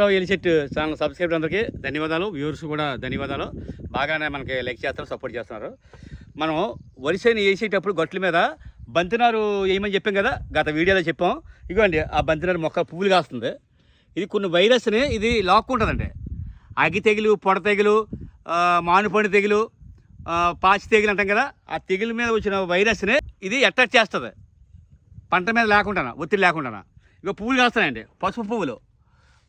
రావు ఎలిచెట్టు channel subscriber అందరికీ ధన్యవాదాలు viewers కూడా ధన్యవాదాలు. బాగానే మనకి లైక్ చేస్తారు సపోర్ట్ చేస్తున్నారు. మనం వరిసేని వేసేటప్పుడు గట్ల మీద బంతినారు వేయమని చెప్పాం కదా గత వీడియోలో చెప్పాం. ఇదిగోండి ఆ బంతినారు మొక్క పువ్వులు కాస్తుంది. ఇది కొన్ని వైరస్ని ఇది లాక్కుంటుందండి అగ్గి తెగులు పొడ తెగులు మానుపండి తెగులు పాచి తెగులు అంటాం కదా ఆ తెగులు మీద వచ్చిన వైరస్ని ఇది అటాక్ చేస్తుంది. పంట మీద లేకుండా ఒత్తిడి లేకుండా ఇక పువ్వులు కాస్తున్నాయండి పసుపు పువ్వులు.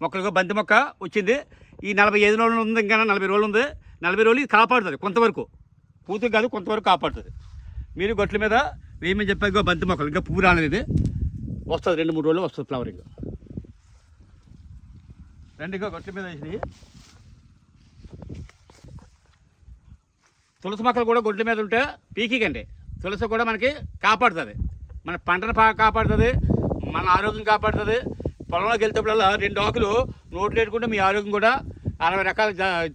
మొక్కలకు బంతి మొక్క వచ్చింది. ఈ నలభై ఐదు రోజులు ఉంది ఇంకా నలభై రోజులు ఉంది. నలభై రోజులు ఇది కాపాడుతుంది కొంతవరకు. పూర్తి కాదు కొంతవరకు కాపాడుతుంది. మీరు గొట్ల మీద వేయమని చెప్పాక బంతి మొక్కలు ఇంకా పువ్వు రాలేదు ఇది. వస్తుంది రెండు మూడు రోజులు వస్తుంది ఫ్లవరింగ్. రెండు గొట్ల మీద వేసినాయి తులసి మొక్కలు కూడా గొడ్ల మీద ఉంటే పీకికండి. తులసి కూడా మనకి కాపాడుతుంది. మన పంటను కాపాడుతుంది. మన ఆరోగ్యం కాపాడుతుంది. పొలంలోకి వెళ్తేప్పుడల్లా రెండు ఆకులు నోట్లు పెట్టుకుంటే మీ ఆరోగ్యం కూడా అరవై రకాల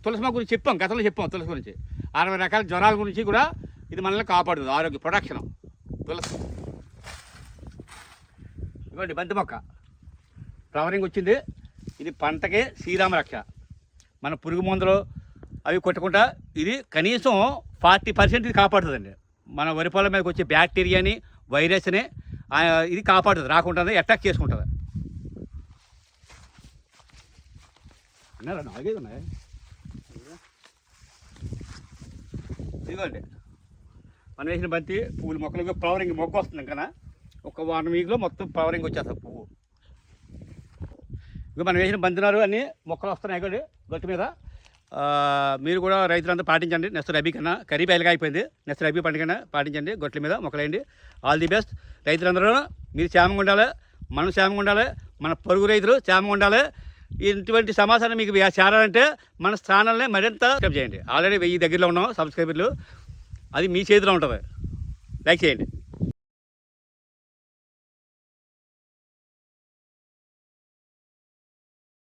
తులసి మొక్క గురించి చెప్పాం గతంలో చెప్పాం తులసి గురించి. అరవై రకాల జ్వరాల గురించి కూడా ఇది మనల్ని కాపాడుతుంది ఆరోగ్య ప్రొడక్షన్ తులసి. ఇవ్వండి బంతి మొక్క. ఫ్లవరింగ్ వచ్చింది. ఇది పంటకి శ్రీరామ రక్ష. మన పురుగు మందులు అవి కొట్టకుండా ఇది కనీసం ఫార్టీ పర్సెంట్ ఇది కాపాడుతుందండి. మన వరి పొలం మీదకి వచ్చే బ్యాక్టీరియాని వైరస్ని ఇది కాపాడుతుంది రాకుండా అటాక్ చేసుకుంటుంది. అన్నారా నాలుగైదు ఉన్నాయి. ఇదిగోండి. మనం వేసిన బంతి పువ్వులు మొక్కలు ఫ్లవరింగ్ మొక్క వస్తుంది కదా. ఒక వన్ వీక్లో మొత్తం ఫ్లవరింగ్ వచ్చేస్తుంది పువ్వు. ఇక మనం వేసిన బంతినారు అన్ని మొక్కలు వస్తున్నాయి. కూడా గట్టు మీద. మీరు కూడా రైతులంతా పాటించండి. నెక్స్ట్ రబీ కన్నా ఖరీఫ్ ఎలాగ అయిపోయింది నెక్స్ట్ రబీ పండుగ పాటించండి. గొట్ల మీద మొక్కలేయండి. All the best. రైతులందరూ మీరు క్షేమంగా ఉండాలి. మనం క్షేమంగా ఉండాలి. మన పొరుగు రైతులు క్షేమంగా ఉండాలి. ఇటువంటి సమాచారం మీకు చేరాలంటే మన ఛానల్ని మరింత సబ్స్క్రైబ్ చేయండి. ఆల్రెడీ వెయ్యి దగ్గరలో ఉన్నాం సబ్స్క్రైబర్లు అది మీ చేతిలో ఉంటుంది. లైక్ చేయండి.